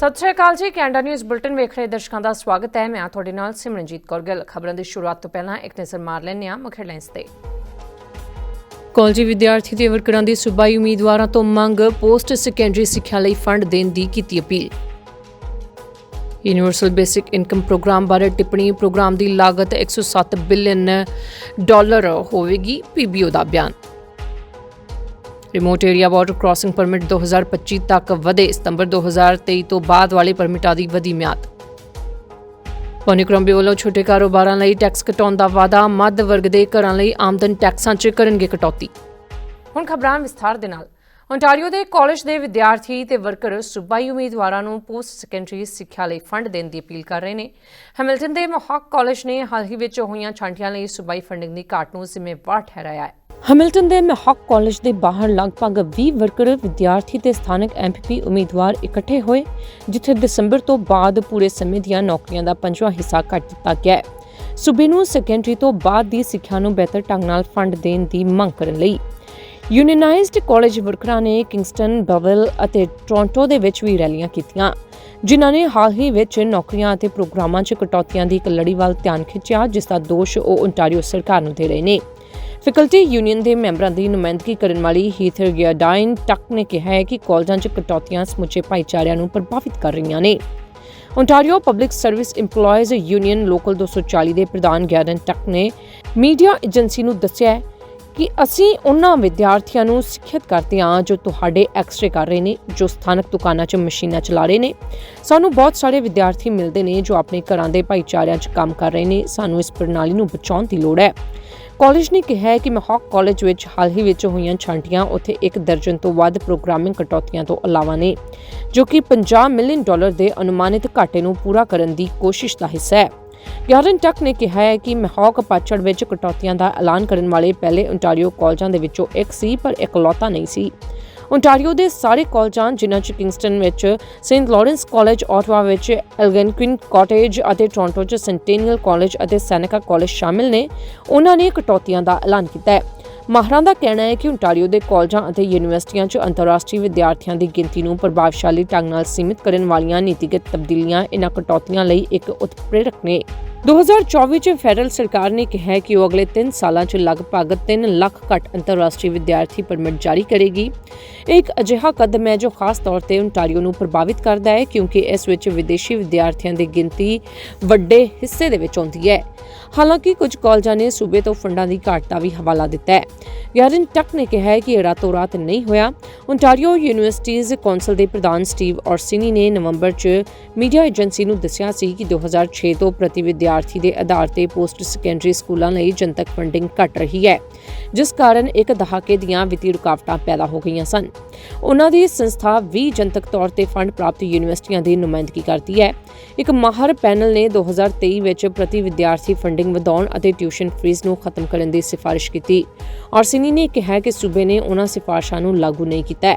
ਸਤਿ ਸ਼੍ਰੀ ਅਕਾਲ ਜੀ, Canada news bulletin ਵੇਖ ਰਹੇ ਦਰਸ਼ਕਾਂ ਦਾ ਸਵਾਗਤ ਹੈ। ਮੈਂ ਹਾਂ ਤੁਹਾਡੇ ਨਾਲ ਸਿਮਰਨਜੀਤ ਕੌਰ ਗਿੱਲ। ਖਬਰਾਂ ਦੀ ਸ਼ੁਰੂਆਤ ਤੋਂ ਪਹਿਲਾਂ ਇੱਕ ਨਜ਼ਰ ਮਾਰ ਲੈਂਦੇ ਹਾਂ ਮੁੱਖ ਹੈਡਲਾਈਨਸ ਤੇ। ਕਾਲਜੀ ਵਿਦਿਆਰਥੀ ਤੇ ਵਰਕਰਾਂ ਦੀ ਸੂਬਾਈ ਉਮੀਦਵਾਰਾਂ ਤੋਂ ਮੰਗ, ਪੋਸਟ ਸੈਕੰਡਰੀ ਸਿੱਖਿਆ ਲਈ ਫੰਡ ਦੇਣ ਦੀ ਕੀਤੀ appeal. Universal basic income program ਬਾਰੇ ਟਿੱਪਣੀ, ਪ੍ਰੋਗਰਾਮ ਦੀ ਲਾਗਤ 107 ਬਿਲੀਅਨ ਡਾਲਰ ਹੋਵੇਗੀ ਪੀਬੀਓ ਦਾ ਬਿਆਨ। Remote area border crossing permit 2025 ਤੱਕ ਵਧੇ ਸਤੰਬਰ 2023 ਤੋਂ ਬਾਅਦ ਵਾਲੇ ਪਰਮਿਟਾਂ ਦੀ ਵਧੀ ਮਿਆਦ ਪੋਨੀਕ੍ਰੋਮਬੀ ਵੱਲੋਂ ਛੋਟੇ ਕਾਰੋਬਾਰਾਂ ਲਈ ਟੈਕਸ ਘਟਾਉਣ ਦਾ ਵਾਅਦਾ ਮੱਧ ਵਰਗ ਦੇ ਘਰਾਂ ਲਈ ਆਮਦਨ ਟੈਕਸਾਂ 'ਚ ਕਰਨਗੇ ਕਟੌਤੀ ਹੁਣ ਖਬਰਾਂ ਵਿਸਥਾਰ ਦੇ ਨਾਲ ਓਨਟਾਰੀਓ ਦੇ ਕਾਲਜ ਦੇ ਵਿਦਿਆਰਥੀ ਤੇ ਵਰਕਰ ਸੂਬਾਈ ਉਮੀਦਵਾਰਾਂ ਨੂੰ ਪੋਸਟ ਸੈਕੰਡਰੀ ਸਿੱਖਿਆ ਲਈ ਫੰਡ ਦੇਣ ਦੀ ਅਪੀਲ ਕਰ ਰਹੇ ਨੇ ਹੈਮਿਲਟਨ ਦੇ ਮੋਹਾਕ ਕਾਲਜ ਨੇ ਹਾਲ ਹੀ ਵਿੱਚ ਹੋਈਆਂ ਛਾਂਟੀਆਂ ਲਈ ਸੂਬਾਈ ਫੰਡਿੰਗ ਦੀ ਘਾਟ ਨੂੰ ਜ਼ਿੰਮੇਵਾਰ ਠਹਿਰਾਇਆ ਹੈ ਹੈਮਿਲਟਨ ਦੇ ਮਹਾਕ ਕਾਲਜ ਦੇ ਬਾਹਰ ਲਗਭਗ 20 ਵਰਕਰ, ਵਿਦਿਆਰਥੀ ਤੇ ਸਥਾਨਕ ਐਮਪੀਪੀ ਉਮੀਦਵਾਰ ਇਕੱਠੇ ਹੋਏ, ਜਿੱਥੇ ਦਸੰਬਰ ਤੋਂ ਬਾਅਦ ਪੂਰੇ ਸਮੇਂ ਦੀਆਂ ਨੌਕਰੀਆਂ ਦਾ ਪੰਜਵਾਂ ਹਿੱਸਾ ਕੱਟ ਦਿੱਤਾ ਗਿਆ ਹੈ। ਸੂਬੇ ਨੂੰ ਸੈਕੰਡਰੀ ਤੋਂ ਬਾਅਦ ਦੀ ਸਿੱਖਿਆ ਨੂੰ ਬਿਹਤਰ ਢੰਗ ਨਾਲ ਫੰਡ ਦੇਣ ਦੀ ਮੰਗ ਕਰਨ ਲਈ। ਯੂਨੀਅਨਾਈਜ਼ਡ ਕਾਲਜ ਵਰਕਰਾਂ ਨੇ ਕਿੰਗਸਟਨ ਬਵਲ ਅਤੇ ਟੋਰਾਂਟੋ ਦੇ ਵਿੱਚ ਵੀ ਰੈਲੀਆਂ ਕੀਤੀਆਂ, ਜਿਨ੍ਹਾਂ ਨੇ ਹਾਲ ਹੀ ਵਿੱਚ ਨੌਕਰੀਆਂ ਅਤੇ ਪ੍ਰੋਗਰਾਮਾਂ 'ਚ ਕਟੌਤੀਆਂ ਦੀ ਇੱਕ ਲੜੀ ਵੱਲ ਧਿਆਨ ਖਿੱਚਿਆ, ਜਿਸ ਦਾ ਦੋਸ਼ ਉਹ ਓਨਟਾਰੀਓ ਸਰਕਾਰ ਨੂੰ ਦੇ ਰਹੇ ਨੇ। ਫੈਕਲਟੀ ਯੂਨੀਅਨ ਦੇ ਮੈਂਬਰਾਂ ਦੀ ਨੁਮਾਇੰਦਗੀ ਕਰਨ ਵਾਲੀ ਹੀਥਰ ਗਿਆਡਾਈਨ ਟੱਕ ਨੇ ਕਿਹਾ ਹੈ ਕਿ ਕਾਲਜਾਂ 'ਚ ਕਟੌਤੀਆਂ ਸਮੁੱਚੇ ਭਾਈਚਾਰਿਆਂ ਨੂੰ ਪ੍ਰਭਾਵਿਤ ਕਰ ਰਹੀਆਂ ਨੇ। Ontario public service EMPLOYEES union local 240 ਦੇ ਪ੍ਰਧਾਨ ਗਿਆਡਨ ਟੱਕ ਨੇ ਮੀਡੀਆ ਏਜੰਸੀ ਨੂੰ ਦੱਸਿਆ ਕਿ ਅਸੀਂ ਉਹਨਾਂ ਵਿਦਿਆਰਥੀਆਂ ਨੂੰ ਸਿੱਖਿਅਤ ਕਰਦੇ ਹਾਂ ਜੋ ਤੁਹਾਡੇ ਐਕਸਰੇ ਕਰ ਰਹੇ ਨੇ, ਜੋ ਸਥਾਨਕ ਦੁਕਾਨਾਂ 'ਚ ਮਸ਼ੀਨਾਂ ਚਲਾ ਰਹੇ ਨੇ। ਸਾਨੂੰ ਬਹੁਤ ਸਾਰੇ ਵਿਦਿਆਰਥੀ ਮਿਲਦੇ ਨੇ ਜੋ ਆਪਣੇ ਘਰਾਂ ਦੇ ਭਾਈਚਾਰਿਆਂ 'ਚ ਕੰਮ ਕਰ ਰਹੇ ਨੇ। ਸਾਨੂੰ ਇਸ ਪ੍ਰਣਾਲੀ ਨੂੰ ਬਚਾਉਣ ਦੀ ਲੋੜ ਹੈ। ਕਾਲਜ ਨੇ ਕਿਹਾ ਹੈ ਕਿ ਮਹਾਕ ਕਾਲਜ ਵਿੱਚ ਹਾਲ ਹੀ ਵਿੱਚ ਹੋਈਆਂ ਛਾਂਟੀਆਂ ਉੱਥੇ ਇੱਕ ਦਰਜਨ ਤੋਂ ਵੱਧ ਪ੍ਰੋਗਰਾਮਿੰਗ ਕਟੌਤੀਆਂ ਤੋਂ ਇਲਾਵਾ ਨੇ, ਜੋ ਕਿ 50 ਮਿਲੀਅਨ ਡਾਲਰ ਦੇ ਅਨੁਮਾਨਿਤ ਘਾਟੇ ਨੂੰ ਪੂਰਾ ਕਰਨ ਦੀ ਕੋਸ਼ਿਸ਼ ਦਾ ਹਿੱਸਾ ਹੈ। ਗਿਆਰਨ ਟੱਕ ਨੇ ਕਿਹਾ ਹੈ ਕਿ ਮਹਾਕ ਪਾਛੜ ਵਿੱਚ ਕਟੌਤੀਆਂ ਦਾ ਐਲਾਨ ਕਰਨ ਵਾਲੇ ਪਹਿਲੇ ਓਨਟਾਰੀਓ ਕਾਲਜਾਂ ਦੇ ਵਿੱਚੋਂ ਇੱਕ ਸੀ, ਪਰ ਇਕਲੌਤਾ ਨਹੀਂ ਸੀ। ਓਨਟਾਰੀਓ ਦੇ ਸਾਰੇ ਕਾਲਜਾਂ, ਜਿਨ੍ਹਾਂ 'ਚ ਕਿੰਗਸਟਨ ਵਿੱਚ ਸੇਂਟ ਲਾਰੈਂਸ ਕਾਲਜ ਆਟਵਾ ਵਿੱਚ ਐਲਗਨਕੁਇਨ ਕਾਟੇਜ ਅਤੇ ਟੋਰਾਂਟੋ 'ਚ ਸੈਂਟੇਨੀਅਲ ਕਾਲਜ ਅਤੇ ਸੈਨੇਕਾ ਕਾਲਜ ਸ਼ਾਮਿਲ ਨੇ, ਉਹਨਾਂ ਨੇ ਕਟੌਤੀਆਂ ਦਾ ਐਲਾਨ ਕੀਤਾ ਹੈ। ਮਾਹਰਾਂ ਦਾ ਕਹਿਣਾ ਹੈ ਕਿ ਓਨਟਾਰੀਓ ਦੇ ਕਾਲਜਾਂ ਅਤੇ ਯੂਨੀਵਰਸਿਟੀਆਂ 'ਚ ਅੰਤਰਰਾਸ਼ਟਰੀ ਵਿਦਿਆਰਥੀਆਂ ਦੀ ਗਿਣਤੀ ਨੂੰ ਪ੍ਰਭਾਵਸ਼ਾਲੀ ਢੰਗ ਨਾਲ ਸੀਮਿਤ ਕਰਨ ਵਾਲੀਆਂ ਨੀਤੀਗਤ ਤਬਦੀਲੀਆਂ ਇਨ੍ਹਾਂ ਕਟੌਤੀਆਂ ਲਈ ਇੱਕ ਉਤਪ੍ਰੇਰਕ ਨੇ। 2024 ਚ ਫੈਡਰਲ ਸਰਕਾਰ ਨੇ ਕਿਹਾ ਕਿ ਉਹ ਅਗਲੇ 3 ਸਾਲਾਂ ਚ ਲਗਭਗ 3 ਲੱਖ ਘੱਟ ਅੰਤਰਰਾਸ਼ਟਰੀ ਵਿਦਿਆਰਥੀ ਪਰਮਿਟ ਜਾਰੀ ਕਰੇਗੀ। ਇਹ ਇੱਕ ਅਜਿਹਾ ਕਦਮ ਹੈ ਜੋ ਖਾਸ ਤੌਰ ਤੇ ਓਨਟਾਰੀਓ ਨੂੰ ਪ੍ਰਭਾਵਿਤ ਕਰਦਾ ਹੈ ਕਿਉਂਕਿ ਇਸ ਵਿੱਚ ਵਿਦੇਸ਼ੀ ਵਿਦਿਆਰਥੀਆਂ ਦੀ ਗਿਣਤੀ ਵੱਡੇ ਹਿੱਸੇ ਦੇ ਵਿੱਚ ਆਉਂਦੀ ਹੈ। ਹਾਲਾਂਕਿ ਕੁਝ ਕਾਲਜਾਂ ਨੇ ਸੂਬੇ ਤੋਂ ਫੰਡਾਂ ਦੀ ਘਾਟ ਦਾ ਵੀ ਹਵਾਲਾ ਦਿੱਤਾ ਹੈ। ਯਾਰਨ ਟੱਕ ਨੇ ਕਿਹਾ ਹੈ ਕਿ ਇਹ ਰਾਤੋਂ ਰਾਤ ਨਹੀਂ ਹੋਇਆ। ਓਨਟਾਰੀਓ ਯੂਨੀਵਰਸਿਟੀਜ਼ ਕੌਂਸਲ ਦੇ ਪ੍ਰਧਾਨ ਸਟੀਵ ਔਰਸਿਨੀ ਨੇ ਨਵੰਬਰ 'ਚ ਮੀਡੀਆ ਏਜੰਸੀ ਨੂੰ ਦੱਸਿਆ ਸੀ ਕਿ 2006 ਤੋਂ ਪ੍ਰਤੀ ਵਿਦਿਆਰਥੀ ਦੇ ਆਧਾਰ ਤੇ ਪੋਸਟ ਸੈਕੰਡਰੀ ਸਕੂਲਾਂ ਲਈ ਜਨਤਕ ਫੰਡਿੰਗ ਘਟ ਰਹੀ ਹੈ, ਜਿਸ ਕਾਰਨ ਇੱਕ ਦਹਾਕੇ ਦੀਆਂ ਵਿੱਤੀ ਰੁਕਾਵਟਾਂ ਪੈਦਾ ਹੋ ਗਈਆਂ ਸਨ। ਉਹਨਾਂ ਦੀ ਸੰਸਥਾ 20 ਜਨਤਕ ਤੌਰ ਤੇ ਫੰਡ ਪ੍ਰਾਪਤ ਯੂਨੀਵਰਸਿਟੀਆਂ ਦੀ ਨੁਮਾਇੰਦਗੀ ਕਰਦੀ ਹੈ। ਇੱਕ ਮਾਹਰ ਪੈਨਲ ਨੇ 2023 ਵਿੱਚ ਪ੍ਰਤੀ ਵਿਦਿਆਰਥੀ ਫੰਡਿੰਗ ਵਧਾਉਣ ਅਤੇ ਟਿਊਸ਼ਨ ਫੀਸ ਨੂੰ ਖਤਮ ਕਰਨ ਦੀ ਸਿਫਾਰਿਸ਼ ਕੀਤੀ। ਔਰਸਿਨੀ ਨੇ ਕਿਹਾ ਕਿ ਸੂਬੇ ਨੇ ਉਹਨਾਂ ਸਿਫਾਰਸ਼ਾਂ ਨੂੰ ਲਾਗੂ ਨਹੀਂ ਕੀਤਾ ਹੈ।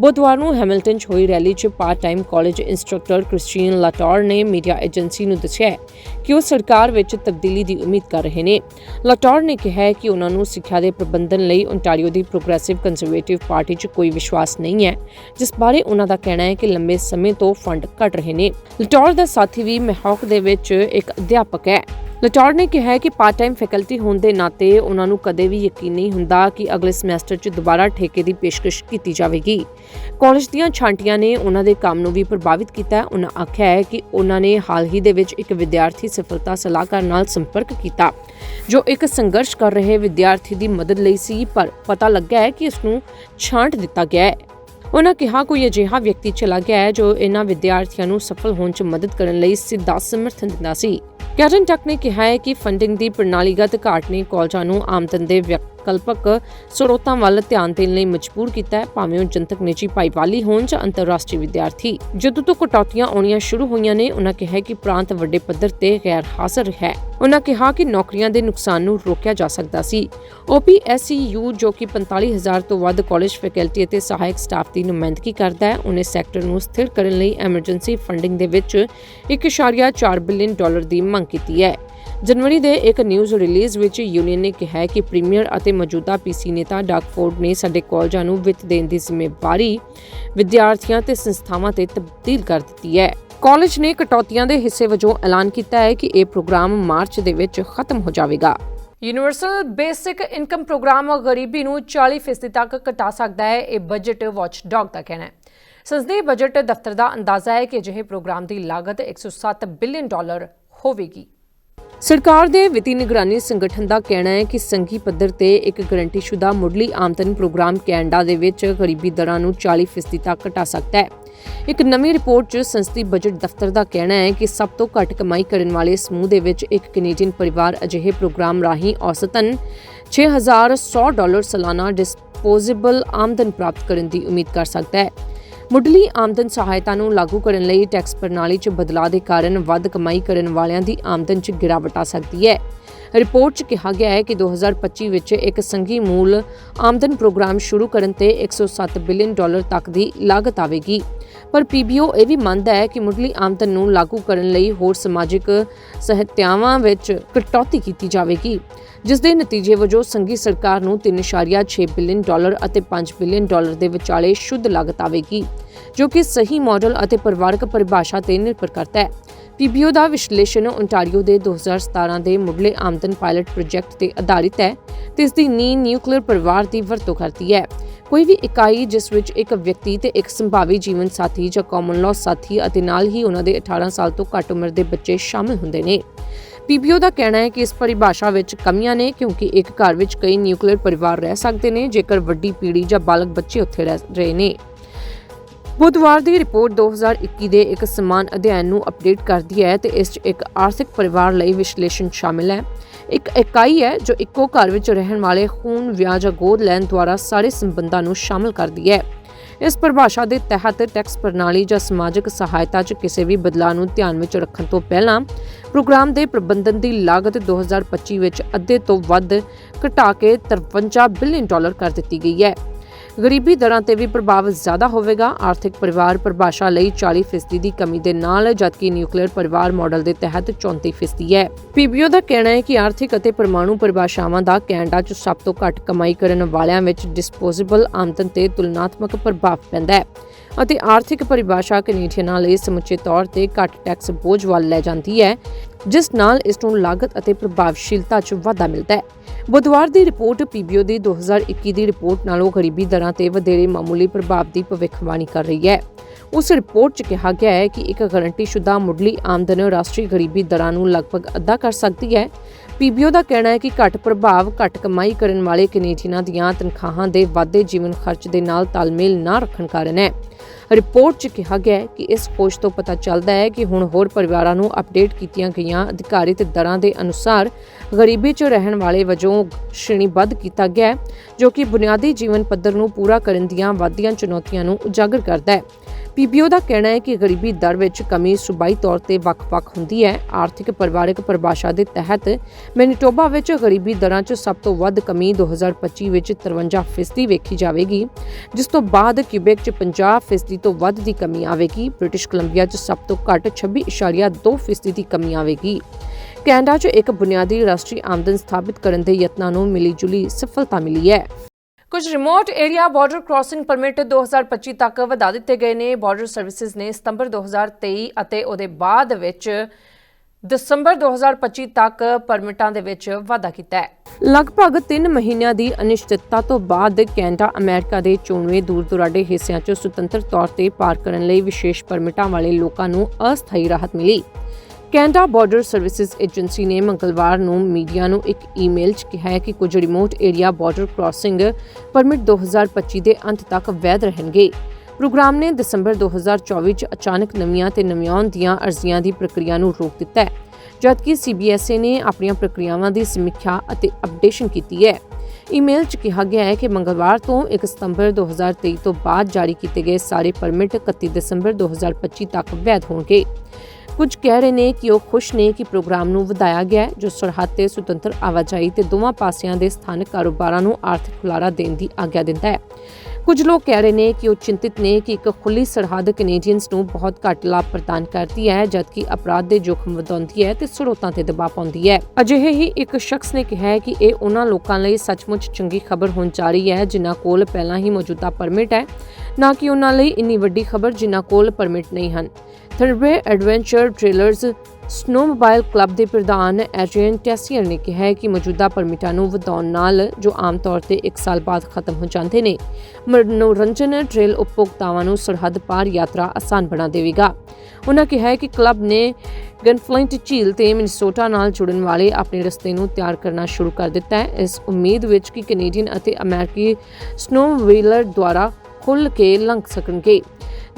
ਬੁੱਧਵਾਰ ਨੂੰ ਹੈਮਿਲਟਨ 'ਚ ਹੋਈ ਰੈਲੀ 'ਚ part time college instructor Christian Latour ਨੇ ਮੀਡੀਆ ਏਜੰਸੀ ਨੂੰ ਦੱਸਿਆ ਕਿ ਉਹ ਸਰਕਾਰ ਵਿੱਚ ਤਬਦੀਲੀ ਦੀ ਉਮੀਦ ਕਰ ਰਹੇ ਨੇ। ਲਾਟੌਰ ਨੇ ਕਿਹਾ ਕਿ ਉਹਨਾਂ ਨੂੰ ਸਿੱਖਿਆ ਦੇ ਪ੍ਰਬੰਧਨ ਲਈ ਓਨਟਾਰੀਓ ਦੀ ਪ੍ਰੋਗਰੈਸਿਵ ਕੰਜ਼ਰਵੇਟਿਵ ਪਾਰਟੀ 'ਚ ਕੋਈ ਵਿਸ਼ਵਾਸ ਨਹੀਂ ਹੈ, ਜਿਸ ਬਾਰੇ ਉਹਨਾਂ ਦਾ ਕਹਿਣਾ ਹੈ ਕਿ ਲੰਬੇ ਸਮੇਂ ਤੋਂ ਫੰਡ ਘਟ ਰਹੇ ਨੇ। ਲਾਟੌਰ ਦਾ ਸਾਥੀ ਵੀ ਮਹਿੌਕ ਦੇ ਵਿੱਚ ਇੱਕ ਅਧਿਆਪਕ ਹੈ। ਲਟੌਰ ਨੇ ਕਿਹਾ ਕਿ ਪਾਰਟ ਟਾਈਮ ਫੈਕਲਟੀ ਹੋਣ ਦੇ ਨਾਤੇ ਉਹਨਾਂ ਨੂੰ ਕਦੇ ਵੀ ਯਕੀਨ ਨਹੀਂ ਹੁੰਦਾ ਕਿ ਅਗਲੇ ਸਮੈਸਟਰ 'ਚ ਦੁਬਾਰਾ ਠੇਕੇ ਦੀ ਪੇਸ਼ਕਸ਼ ਕੀਤੀ ਜਾਵੇਗੀ। ਕਾਲਜ ਦੀਆਂ ਛਾਂਟੀਆਂ ਨੇ ਉਹਨਾਂ ਦੇ ਕੰਮ ਨੂੰ ਵੀ ਪ੍ਰਭਾਵਿਤ ਕੀਤਾ। ਉਹਨਾਂ ਆਖਿਆ ਹੈ ਕਿ ਉਹਨਾਂ ਨੇ ਹਾਲ ਹੀ ਦੇ ਵਿੱਚ ਇੱਕ ਵਿਦਿਆਰਥੀ ਸਫਲਤਾ ਸਲਾਹਕਾਰ ਨਾਲ ਸੰਪਰਕ ਕੀਤਾ, ਜੋ ਇੱਕ ਸੰਘਰਸ਼ ਕਰ ਰਹੇ ਵਿਦਿਆਰਥੀ ਦੀ ਮਦਦ ਲਈ ਸੀ, ਪਰ ਪਤਾ ਲੱਗਾ ਹੈ ਕਿ ਇਸ ਨੂੰ ਛਾਂਟ ਦਿੱਤਾ ਗਿਆ ਹੈ। ਉਹਨਾਂ ਕਿਹਾ, ਕੋਈ ਅਜਿਹਾ ਵਿਅਕਤੀ ਚਲਾ ਗਿਆ ਹੈ ਜੋ ਇਹਨਾਂ ਵਿਦਿਆਰਥੀਆਂ ਨੂੰ ਸਫਲ ਹੋਣ 'ਚ ਮਦਦ ਕਰਨ ਲਈ ਸਿੱਧਾ ਸਮਰਥਨ ਦਿੰਦਾ ਸੀ। ਕੈਟਨ ਟੱਕ ਨੇ ਕਿਹਾ ਹੈ ਕਿ ਫੰਡਿੰਗ ਦੀ ਪ੍ਰਣਾਲੀਗਤ ਘਾਟ ਨੇ ਕਾਲਜਾਂ ਨੂੰ ਆਮਦਨ ਦੇ ਵਿਕਲਪਕ ਸਰੋਤਾਂ ਵੱਲ ਧਿਆਨ ਦੇਣ ਲਈ ਮਜਬੂਰ ਕੀਤਾ ਹੈ, ਭਾਵੇਂ ਉਹ ਜਨਤਕ ਨਿੱਜੀ ਭਾਈਵਾਲੀ ਹੋਣ ਜਾਂ ਅੰਤਰਰਾਸ਼ਟਰੀ ਵਿਦਿਆਰਥੀ। ਜਦੋਂ ਤੋਂ ਕਟੌਤੀਆਂ ਆਉਣੀਆਂ ਸ਼ੁਰੂ ਹੋਈਆਂ ਨੇ ਉਹਨਾਂ ਕਿਹਾ ਕਿ ਪ੍ਰਾਂਤ ਵੱਡੇ ਪੱਧਰ ਤੇ ਗੈਰ ਹਾਜ਼ਰ ਹੈ। ਉਹਨਾਂ ਕਿਹਾ ਕਿ ਨੌਕਰੀਆਂ ਦੇ ਨੁਕਸਾਨ ਨੂੰ ਰੋਕਿਆ ਜਾ ਸਕਦਾ ਸੀ। OPSEU ਜੋ ਕਿ 45000 ਤੋਂ ਵੱਧ ਕਾਲਜ ਫੈਕਲਟੀ ਅਤੇ ਸਹਾਇਕ ਸਟਾਫ ਦੀ ਨੁਮਾਇੰਦਗੀ ਕਰਦਾ ਹੈ, ਉਹਨੇ ਸੈਕਟਰ ਨੂੰ ਸਥਿਰ ਕਰਨ ਲਈ ਐਮਰਜੈਂਸੀ ਫੰਡਿੰਗ ਦੇ ਵਿੱਚ 1.4 ਬਿਲੀਅਨ ਡਾਲਰ ਦੀ ਮੰਗ ਕੀਤੀ ਹੈ। ਜਨਵਰੀ ਦੇ ਇੱਕ ਨਿਊਜ਼ ਰਿਲੀਜ਼ ਵਿੱਚ ਯੂਨੀਅਨ ਨੇ ਕਿਹਾ ਕਿ ਪ੍ਰੀਮੀਅਰ ਅਤੇ ਮੌਜੂਦਾ ਪੀਸੀ ਨੇਤਾ ਡਾਕ ਨੇ ਸਾਡੇ ਕਾਲਜਾਂ ਨੂੰ ਵਿੱਤ ਦੇਣ ਦੀ ਜ਼ਿੰਮੇਵਾਰੀ ਵਿਦਿਆਰਥੀਆਂ ਤੇ ਸੰਸਥਾਵਾਂ ਤੇ ਤਬਦੀਲ ਕਰ ਦਿੱਤੀ ਹੈ। ਕਾਲਜ ਨੇ ਕਟੌਤੀਆਂ ਦੇ ਹਿੱਸੇ ਵਜੋਂ ਐਲਾਨ ਕੀਤਾ ਹੈ ਕਿ ਇਹ ਪ੍ਰੋਗਰਾਮ ਮਾਰਚ ਦੇ ਵਿੱਚ ਖਤਮ ਹੋ ਜਾਵੇਗਾ। ਯੂਨੀਵਰਸਲ ਬੇਸਿਕ ਇਨਕਮ ਪ੍ਰੋਗਰਾਮ ਗਰੀਬੀ ਨੂੰ 40% ਤੱਕ ਘਟਾ ਸਕਦਾ ਹੈ, ਇਹ ਬਜਟ ਵਾਚਡੌਗ ਦਾ ਕਹਿਣਾ ਹੈ। ਸੰਸਦੀ ਬਜਟ ਦਫ਼ਤਰ ਦਾ ਅੰਦਾਜ਼ਾ ਹੈ ਕਿ ਅਜਿਹੇ ਪ੍ਰੋਗਰਾਮ ਦੀ ਲਾਗਤ 107 ਬਿਲੀਅਨ ਡਾਲਰ ਹੋਵੇਗੀ। ਸਰਕਾਰ ਦੇ ਵਿੱਤੀ ਨਿਗਰਾਨੀ ਸੰਗਠਨ ਦਾ ਕਹਿਣਾ ਹੈ ਕਿ ਸੰਘੀ ਪੱਧਰ ਤੇ ਇੱਕ ਗਰੰਟੀਸ਼ੁਦਾ ਮੁੱਢਲੀ ਆਮਦਨ ਪ੍ਰੋਗਰਾਮ ਕੈਨੇਡਾ ਦੇ ਵਿੱਚ ਗਰੀਬੀ ਦਰਾਂ ਨੂੰ 40% ਤੱਕ ਘਟਾ ਸਕਦਾ ਹੈ। ਇੱਕ ਨਵੀਂ ਰਿਪੋਰਟ 'ਚ ਸੰਸਦੀ ਬਜਟ ਦਫ਼ਤਰ ਦਾ ਕਹਿਣਾ ਹੈ ਕਿ ਸਭ ਤੋਂ ਘੱਟ ਕਮਾਈ ਕਰਨ ਵਾਲੇ ਸਮੂਹ ਦੇ ਵਿੱਚ ਇੱਕ ਕੈਨੇਡੀਅਨ ਪਰਿਵਾਰ ਅਜਿਹੇ ਪ੍ਰੋਗਰਾਮ ਰਾਹੀਂ ਔਸਤਨ 6100 ਡਾਲਰ ਸਾਲਾਨਾ ਡਿਸਪੋਜ਼ੇਬਲ ਆਮਦਨ ਪ੍ਰਾਪਤ ਕਰਨ ਦੀ ਉਮੀਦ ਕਰ ਸਕਦਾ ਹੈ। ਮੁੱਢਲੀ ਆਮਦਨ ਸਹਾਇਤਾ ਨੂੰ ਲਾਗੂ ਕਰਨ ਲਈ ਟੈਕਸ ਪ੍ਰਣਾਲੀ 'ਚ ਬਦਲਾਅ ਦੇ ਕਾਰਨ ਵੱਧ ਕਮਾਈ ਕਰਨ ਵਾਲਿਆਂ ਦੀ ਆਮਦਨ 'ਚ ਗਿਰਾਵਟ ਆ ਸਕਦੀ ਹੈ। ਰਿਪੋਰਟ 'ਚ ਕਿਹਾ ਗਿਆ ਹੈ ਕਿ 2025 ਵਿੱਚ ਇੱਕ ਸੰਘੀ ਮੂਲ ਆਮਦਨ ਪ੍ਰੋਗਰਾਮ ਸ਼ੁਰੂ ਕਰਨ ਤੇ 107 ਬਿਲੀਅਨ ਡਾਲਰ ਤੱਕ ਦੀ ਲਾਗਤ ਆਵੇਗੀ। ਪਰ ਪੀਬੀਓ ਇਹ ਵੀ ਮੰਨਦਾ ਹੈ ਕਿ ਮੁੱਢਲੀ ਆਮਦਨ ਨੂੰ ਲਾਗੂ ਕਰਨ ਲਈ ਹੋਰ ਸਮਾਜਿਕ ਸਹਾਇਤਾਵਾਂ ਵਿੱਚ ਕਟੌਤੀ ਕੀਤੀ ਜਾਵੇਗੀ, ਜਿਸ ਦੇ ਨਤੀਜੇ ਵਜੋਂ ਸੰਘੀ ਸਰਕਾਰ ਨੂੰ 3.6 ਬਿਲੀਅਨ ਡਾਲਰ ਅਤੇ 5 ਬਿਲੀਅਨ ਡਾਲਰ ਦੇ ਵਿਚਾਲੇ ਸ਼ੁੱਧ ਲਾਗਤ ਆਵੇਗੀ, ਜੋ ਕਿ ਸਹੀ ਮਾਡਲ ਅਤੇ ਪਰਿਵਾਰਕ ਪਰਿਭਾਸ਼ਾ ਤੇ ਨਿਰਭਰ ਕਰਦਾ ਹੈ। ਪੀਬੀਓ ਦਾ ਵਿਸ਼ਲੇਸ਼ਣ ਓਨਟਾਰੀਓ ਦੇ 2017 ਦੇ ਮੁੱਢਲੇ ਆਮਦਨ ਪਾਇਲਟ ਪ੍ਰੋਜੈਕਟ ਤੇ ਆਧਾਰਿਤ ਹੈ, ਤੇ ਇਸ ਦੀ ਨੀਂਹ ਨਿਊਕਲੀਅਰ ਪਰਿਵਾਰ ਦੀ ਵਰਤੋਂ ਕਰਦੀ ਹੈ। ਕੋਈ ਵੀ ਇਕਾਈ ਜਿਸ ਵਿੱਚ ਇੱਕ ਵਿਅਕਤੀ ਤੇ ਇੱਕ ਸੰਭਾਵੀ ਜੀਵਨ ਸਾਥੀ ਜਾਂ ਕਾਮਨ ਲਾਅ ਸਾਥੀ ਅਤੇ ਨਾਲ ਹੀ ਉਹਨਾਂ ਦੇ 18 ਸਾਲ ਤੋਂ ਘੱਟ ਉਮਰ ਦੇ ਬੱਚੇ ਸ਼ਾਮਿਲ ਹੁੰਦੇ ਨੇ। ਪੀਬੀਓ ਦਾ ਕਹਿਣਾ ਹੈ ਕਿ ਇਸ ਪਰਿਭਾਸ਼ਾ ਵਿੱਚ ਕਮੀਆਂ ਨੇ ਕਿਉਂਕਿ ਇੱਕ ਘਰ ਵਿੱਚ ਕਈ ਨਿਊਕਲੀਅਰ ਪਰਿਵਾਰ ਰਹਿ ਸਕਦੇ ਨੇ, ਜੇਕਰ ਵੱਡੀ ਪੀੜ੍ਹੀ ਜਾਂ ਬਾਲਗ ਬੱਚੇ ਉੱਥੇ ਰਹਿ ਰਹੇ ਨੇ। ਬੁੱਧਵਾਰ ਦੀ ਰਿਪੋਰਟ 2021 ਦੇ ਇੱਕ ਸਮਾਨ ਅਧਿਐਨ ਨੂੰ ਅਪਡੇਟ ਕਰਦੀ ਹੈ ਤੇ ਇਸ 'ਚ ਇੱਕ ਆਰਥਿਕ ਪਰਿਵਾਰ ਲਈ ਵਿਸ਼ਲੇਸ਼ਣ ਸ਼ਾਮਿਲ ਹੈ। ਇੱਕ ਇਕਾਈ ਹੈ ਜੋ ਇੱਕੋ ਘਰ ਵਿੱਚ ਰਹਿਣ ਵਾਲੇ ਖੂਨ ਵਿਆਹ ਜਾਂ ਗੋਦ ਲੈਣ ਦੁਆਰਾ ਸਾਰੇ ਸੰਬੰਧਾਂ ਨੂੰ ਸ਼ਾਮਲ ਕਰਦੀ ਹੈ। ਇਸ ਪਰਿਭਾਸ਼ਾ ਦੇ ਤਹਿਤ ਟੈਕਸ ਪ੍ਰਣਾਲੀ ਜਾਂ ਸਮਾਜਿਕ ਸਹਾਇਤਾ 'ਚ ਕਿਸੇ ਵੀ ਬਦਲਾਅ ਨੂੰ ਧਿਆਨ ਵਿੱਚ ਰੱਖਣ ਤੋਂ ਪਹਿਲਾਂ ਪ੍ਰੋਗਰਾਮ ਦੇ ਪ੍ਰਬੰਧਨ ਦੀ ਲਾਗਤ 2025 ਵਿੱਚ ਅੱਧੇ ਤੋਂ ਵੱਧ ਘਟਾ ਕੇ 53 ਬਿਲੀਅਨ ਡਾਲਰ ਕਰ ਦਿੱਤੀ ਗਈ ਹੈ। ਗਰੀਬੀ ਦਰਾਂ ਤੇ ਵੀ ਪ੍ਰਭਾਵ ਜ਼ਿਆਦਾ ਹੋਵੇਗਾ। ਆਰਥਿਕ ਪਰਿਵਾਰ ਪਰਿਭਾਸ਼ਾ ਲਈ 40% ਦੀ ਕਮੀ ਦੇ ਨਾਲ, ਜਦਕਿ ਨਿਊਕਲੀਅਰ ਪਰਿਵਾਰ ਮਾਡਲ ਦੇ ਤਹਿਤ 34% ਹੈ। ਪੀਬੀਓ ਦਾ ਕਹਿਣਾ ਹੈ ਕਿ ਆਰਥਿਕ ਅਤੇ ਪਰਮਾਣੂ ਪਰਿਭਾਸ਼ਾਵਾਂ ਦਾ ਕੈਨੇਡਾ 'ਚ ਸਭ ਤੋਂ ਘੱਟ ਕਮਾਈ ਕਰਨ ਵਾਲਿਆਂ ਵਿੱਚ ਡਿਸਪੋਜ਼ੇਬਲ ਆਮਦਨ ਤੇ ਤੁਲਨਾਤਮਕ ਪ੍ਰਭਾਵ ਪੈਂਦਾ ਹੈ। ਅਤੇ ਆਰਥਿਕ ਪਰਿਭਾਸ਼ਾ ਕੈਨੇਡੀਅਨਾਂ ਲਈ ਸਮੁੱਚੇ ਤੌਰ ਤੇ ਘੱਟ ਟੈਕਸ ਬੋਝ ਵੱਲ ਲੈ ਜਾਂਦੀ ਹੈ, ਜਿਸ ਨਾਲ ਇਸ ਨੂੰ ਲਾਗਤ ਅਤੇ ਪ੍ਰਭਾਵਸ਼ੀਲਤਾ 'ਚ ਵਾਧਾ ਮਿਲਦਾ ਹੈ। ਬੁੱਧਵਾਰ ਦੀ ਰਿਪੋਰਟ ਪੀਬੀਓ ਦੀ 2021 ਦੀ ਰਿਪੋਰਟ ਨਾਲੋਂ ਗਰੀਬੀ ਦਰਾਂ ਤੇ ਵਧੇਰੇ ਮਾਮੂਲੀ ਪ੍ਰਭਾਵ ਦੀ ਭਵਿੱਖਬਾਣੀ ਕਰ ਰਹੀ ਹੈ। ਉਸ ਰਿਪੋਰਟ 'ਚ ਕਿਹਾ ਗਿਆ ਹੈ ਕਿ ਇੱਕ ਗਾਰੰਟੀਸ਼ੁਦਾ ਮੁੱਢਲੀ ਆਮਦਨ ਰਾਸ਼ਟਰੀ ਗਰੀਬੀ ਦਰਾਂ ਨੂੰ ਲਗਭਗ ਅੱਧਾ ਕਰ ਸਕਦੀ ਹੈ। ਪੀਬੀਓ ਦਾ ਕਹਿਣਾ ਹੈ ਕਿ ਘੱਟ ਪ੍ਰਭਾਵ, ਘੱਟ ਕਮਾਈ ਕਰਨ ਵਾਲੇ ਕੈਨੇਡੀਅਨਾਂ ਦੀਆਂ ਤਨਖਾਹਾਂ ਦੇ ਵਾਧੇ ਜੀਵਨ ਖਰਚ ਦੇ ਨਾਲ ਤਾਲਮੇਲ ਨਾ ਰੱਖਣ ਕਾਰਨ ਹੈ। ਰਿਪੋਰਟ 'ਚ ਕਿਹਾ ਗਿਆ ਹੈ ਕਿ ਇਸ ਖੋਜ ਤੋਂ ਪਤਾ ਚੱਲਦਾ ਹੈ ਕਿ ਹੁਣ ਹੋਰ ਪਰਿਵਾਰਾਂ ਨੂੰ ਅਪਡੇਟ ਕੀਤੀਆਂ ਗਈਆਂ ਅਧਿਕਾਰਿਤ ਦਰਾਂ ਦੇ ਅਨੁਸਾਰ ਗਰੀਬੀ 'ਚ ਰਹਿਣ ਵਾਲੇ ਵਜੋਂ ਸ਼੍ਰੇਣੀਬੱਧ ਕੀਤਾ ਗਿਆ ਜੋ ਕਿ ਬੁਨਿਆਦੀ ਜੀਵਨ ਪੱਧਰ ਨੂੰ ਪੂਰਾ ਕਰਨ ਦੀਆਂ ਵਾਧੀਆਂ ਚੁਣੌਤੀਆਂ ਨੂੰ ਉਜਾਗਰ ਕਰਦਾ ਹੈ। ਪੀਬੀਓ ਦਾ ਕਹਿਣਾ ਹੈ ਕਿ ਗਰੀਬੀ ਦਰ ਵਿੱਚ ਕਮੀ ਸੂਬਾਈ ਤੌਰ ਤੇ ਵੱਖ-ਵੱਖ ਹੁੰਦੀ ਹੈ। ਆਰਥਿਕ, ਪਰਿਵਾਰਕ ਪਰਿਭਾਸ਼ਾ ਦੇ ਤਹਿਤ ਮੈਨੀਟੋਬਾ ਵਿੱਚ ਗਰੀਬੀ ਦਰਾਂ 'ਚ ਸਭ ਤੋਂ ਵੱਧ ਕਮੀ 2025 ਵਿੱਚ 53% ਵੇਖੀ ਜਾਵੇਗੀ, ਜਿਸ ਤੋਂ ਬਾਅਦ ਕਿਊਬੈਕ 'ਚ 50% ਤੋਂ ਵੱਧ ਦੀ ਕਮੀ ਆਵੇਗੀ। ਬ੍ਰਿਟਿਸ਼ ਕੋਲੰਬੀਆ 'ਚ ਸਭ ਤੋਂ ਘੱਟ 26.2% ਦੀ ਕਮੀ ਆਵੇਗੀ। ਕੈਨੇਡਾ 'ਚ ਇੱਕ ਬੁਨਿਆਦੀ ਰਾਸ਼ਟਰੀ ਆਮਦਨ ਸਥਾਪਿਤ ਕਰਨ ਦੇ ਯਤਨਾਂ ਨੂੰ ਮਿਲੀ-ਜੁਲੀ ਸਫਲਤਾ ਮਿਲੀ ਹੈ। ਕੁਝ remote area border crossing permit 2025 ਤੱਕ ਵਧਾ ਦਿੱਤੇ ਗਏ ਨੇ। ਬਾਰਡਰ ਸਰਵਿਸਿਜ਼ ਨੇ ਸਤੰਬਰ 2023 ਅਤੇ ਉਹਦੇ ਬਾਅਦ ਵਿੱਚ ਦਸੰਬਰ 2025 ਤੱਕ ਪਰਮਿਟਾਂ ਦੇ ਵਿੱਚ ਵਾਧਾ ਕੀਤਾ ਹੈ। ਲਗਭਗ 3 ਮਹੀਨਿਆਂ ਦੀ ਅਨਿਸ਼ਚਿਤਤਾ ਤੋਂ ਬਾਅਦ ਕੈਨੇਡਾ ਅਮਰੀਕਾ ਦੇ ਚੋਣਵੇਂ ਦੂਰ ਦੁਰਾਡੇ ਹਿੱਸਿਆਂ 'ਚ ਸੁਤੰਤਰ ਤੌਰ ਤੇ ਪਾਰ ਕਰਨ ਲਈ ਵਿਸ਼ੇਸ਼ ਪਰਮਿਟਾਂ ਵਾਲੇ ਲੋਕਾਂ ਨੂੰ ਅਸਥਾਈ ਰਾਹਤ ਮਿਲੀ। ਕੈਨੇਡਾ ਬਾਰਡਰ ਸਰਵਿਸਿਜ਼ ਏਜੰਸੀ ਨੇ ਮੰਗਲਵਾਰ ਨੂੰ ਮੀਡੀਆ ਨੂੰ ਇੱਕ ਈਮੇਲ 'ਚ ਕਿਹਾ ਹੈ ਕਿ ਕੁਝ remote area border crossing permit 2025 ਦੇ ਅੰਤ ਤੱਕ ਵੈਧ ਰਹਿਣਗੇ। ਪ੍ਰੋਗਰਾਮ ਨੇ ਦਸੰਬਰ 2024 'ਚ ਅਚਾਨਕ ਨਵੀਆਂ ਤੇ ਨਵਿਆਉਣ ਦੀਆਂ ਅਰਜ਼ੀਆਂ ਦੀ ਪ੍ਰਕਿਰਿਆ ਨੂੰ ਰੋਕ ਦਿੱਤਾ ਹੈ, ਜਦਕਿ ਸੀਬੀਐਸਏ ਨੇ ਆਪਣੀਆਂ ਪ੍ਰਕਿਰਿਆਵਾਂ ਦੀ ਸਮੀਖਿਆ ਅਤੇ ਅਪਡੇਸ਼ਨ ਕੀਤੀ ਹੈ। ਈਮੇਲ 'ਚ ਕਿਹਾ ਗਿਆ ਹੈ ਕਿ ਮੰਗਲਵਾਰ ਤੋਂ 1 ਸਤੰਬਰ 2023 ਤੋਂ ਬਾਅਦ ਜਾਰੀ ਕੀਤੇ ਗਏ ਸਾਰੇ ਪਰਮਿਟ 31 ਦਸੰਬਰ 2025 ਤੱਕ ਵੈਧ ਹੋਣਗੇ। ਕੁਝ ਕਹਿ ਰਹੇ ਨੇ ਕਿ ਉਹ ਖੁਸ਼ ਨੇ ਕਿ ਪ੍ਰੋਗਰਾਮ ਨੂੰ ਵਧਾਇਆ ਗਿਆ ਹੈ, ਜੋ ਸਰਹੱਦ ਤੇ ਸੁਤੰਤਰ ਆਵਾਜਾਈ ਤੇ ਦੋਵਾਂ ਪਾਸਿਆਂ ਦੇ ਸਥਾਨਕ ਕਾਰੋਬਾਰਾਂ ਨੂੰ ਆਰਥਿਕ ਖੁਲਾਰਾ ਦੇਣ ਦੀ ਆਗਿਆ ਦਿੰਦਾ ਹੈ। ਕੁਝ ਲੋਕ ਕਹਿ ਰਹੇ ਨੇ ਕਿ ਉਹ ਚਿੰਤਿਤ ਨੇ ਕਿ ਇੱਕ ਖੁੱਲੀ ਸਰਹੱਦ ਕੈਨੇਡੀਅਨਸ ਨੂੰ ਬਹੁਤ ਘੱਟ ਲਾਭ ਪ੍ਰਦਾਨ ਕਰਦੀ ਹੈ, ਜਦਕਿ ਅਪਰਾਧ ਦੇ ਜੋਖਮ ਵਧਾਉਂਦੀ ਹੈ ਤੇ ਸਰੋਤਾਂ ਤੇ ਦਬਾਅ ਪਾਉਂਦੀ ਹੈ। ਅਜਿਹੇ ਹੀ ਇੱਕ ਸ਼ਖਸ ਨੇ ਕਿਹਾ ਹੈ ਕਿ ਇਹ ਉਹਨਾਂ ਲੋਕਾਂ ਲਈ ਸੱਚਮੁੱਚ ਚੰਗੀ ਖਬਰ ਹੋਣ ਜਾ ਰਹੀ ਹੈ, ਜਿਨ੍ਹਾਂ ਕੋਲ ਪਹਿਲਾਂ ਹੀ ਮੌਜੂਦਾ ਪਰਮਿਟ ਹੈ, ਨਾ ਕਿ ਉਹਨਾਂ ਲਈ ਇੰਨੀ ਵੱਡੀ ਖਬਰ ਜਿਨ੍ਹਾਂ ਕੋਲ ਪਰਮਿਟ ਨਹੀਂ ਹਨ। Thruway adventure trailers snowmobile club ਦੇ ਪ੍ਰਧਾਨ ਐਡਰੀਅਨ ਟੈਸੀਅਰ ਨੇ ਕਿਹਾ ਹੈ ਕਿ ਮੌਜੂਦਾ ਪਰਮਿਟਾਂ ਨੂੰ ਵਧਾਉਣ ਨਾਲ ਜੋ ਆਮ ਤੌਰ ਤੇ 1 ਸਾਲ ਬਾਅਦ ਖਤਮ ਹੋ ਜਾਂਦੇ ਨੇ, ਮਨੋਰੰਜਨ ਟ੍ਰੇਲ ਉਪਭੋਗਤਾਵਾਂ ਨੂੰ ਸਰਹੱਦ ਪਾਰ ਯਾਤਰਾ ਆਸਾਨ ਬਣਾ ਦੇਵੇਗਾ। ਉਹਨਾਂ ਕਿਹਾ ਹੈ ਕਿ ਕਲੱਬ ਨੇ ਗਨਫਲਿੰਟ ਝੀਲ ਤੇ ਮਿਨਿਸੋਟਾ ਨਾਲ ਜੁੜਨ ਵਾਲੇ ਆਪਣੇ ਰਸਤੇ ਨੂੰ ਤਿਆਰ ਕਰਨਾ ਸ਼ੁਰੂ ਕਰ ਦਿੱਤਾ ਹੈ। ਇਸ ਉਮੀਦ ਵਿੱਚ ਕਿ ਕੈਨੇਡੀਅਨ ਅਤੇ ਅਮਰੀਕੀ ਸਨੋਵੀਲਰ ਦੁਆਰਾ ਖੁੱਲ ਕੇ ਲੰਘ ਸਕਣਗੇ।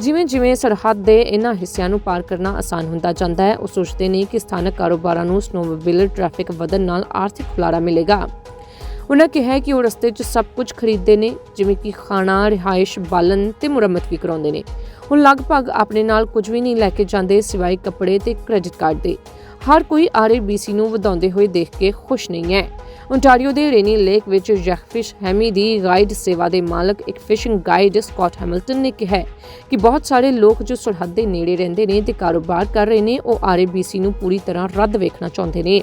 ਜਿਵੇਂ ਜਿਵੇਂ ਸਰਹੱਦ ਦੇ ਇਹਨਾਂ ਹਿੱਸਿਆਂ ਨੂੰ ਪਾਰ ਕਰਨਾ ਆਸਾਨ ਹੁੰਦਾ ਜਾਂਦਾ ਹੈ, ਉਹ ਸੋਚਦੇ ਨੇ ਕਿ ਸਥਾਨਕ ਕਾਰੋਬਾਰਾਂ ਨੂੰ ਸਨੋਮੋਬਾਈਲ ਟ੍ਰੈਫਿਕ ਵਧਣ ਨਾਲ ਆਰਥਿਕ ਖੁਲਾਰਾ ਮਿਲੇਗਾ। ਉਹਨਾਂ ਕਿਹਾ ਕਿ ਉਹ ਰਸਤੇ 'ਚ ਸਭ ਕੁਝ ਖਰੀਦਦੇ ਨੇ, ਜਿਵੇਂ ਕਿ ਖਾਣਾ, ਰਿਹਾਇਸ਼, ਬਾਲਣ ਤੇ ਮੁਰੰਮਤ ਵੀ ਕਰਾਉਂਦੇ ਨੇ। ਉਹ ਲਗਭਗ ਆਪਣੇ ਨਾਲ ਕੁਝ ਵੀ ਨਹੀਂ ਲੈ ਕੇ ਜਾਂਦੇ ਸਿਵਾਏ ਕੱਪੜੇ ਤੇ ਕ੍ਰੈਡਿਟ ਕਾਰਡ ਦੇ। ਹਰ ਕੋਈ ਆਰਏਬੀਸੀ ਨੂੰ ਵਧਾਉਂਦੇ ਹੋਏ ਦੇਖ ਕੇ ਖੁਸ਼ ਨਹੀਂ ਹੈ। ਓਨਟਾਰੀਓ ਦੇ ਰੇਨੀ ਲੇਕ ਵਿੱਚ ਜੈਕਫਿਸ਼ ਹੈਮੀ ਦੀ ਗਾਈਡ ਸੇਵਾ ਦੇ ਮਾਲਕ ਇੱਕ ਫਿਸ਼ਿੰਗ ਗਾਈਡ ਸਕਾਟ ਹੈਮਿਲਟਨ ਨੇ ਕਿਹਾ ਕਿ ਬਹੁਤ ਸਾਰੇ ਲੋਕ ਜੋ ਸਰਹੱਦ ਦੇ ਨੇੜੇ ਰਹਿੰਦੇ ਨੇ ਤੇ ਕਾਰੋਬਾਰ ਕਰ ਰਹੇ ਨੇ, ਉਹ ਆਰਏਬੀਸੀ ਨੂੰ ਪੂਰੀ ਤਰ੍ਹਾਂ ਰੱਦ ਵੇਖਣਾ ਚਾਹੁੰਦੇ ਨੇ।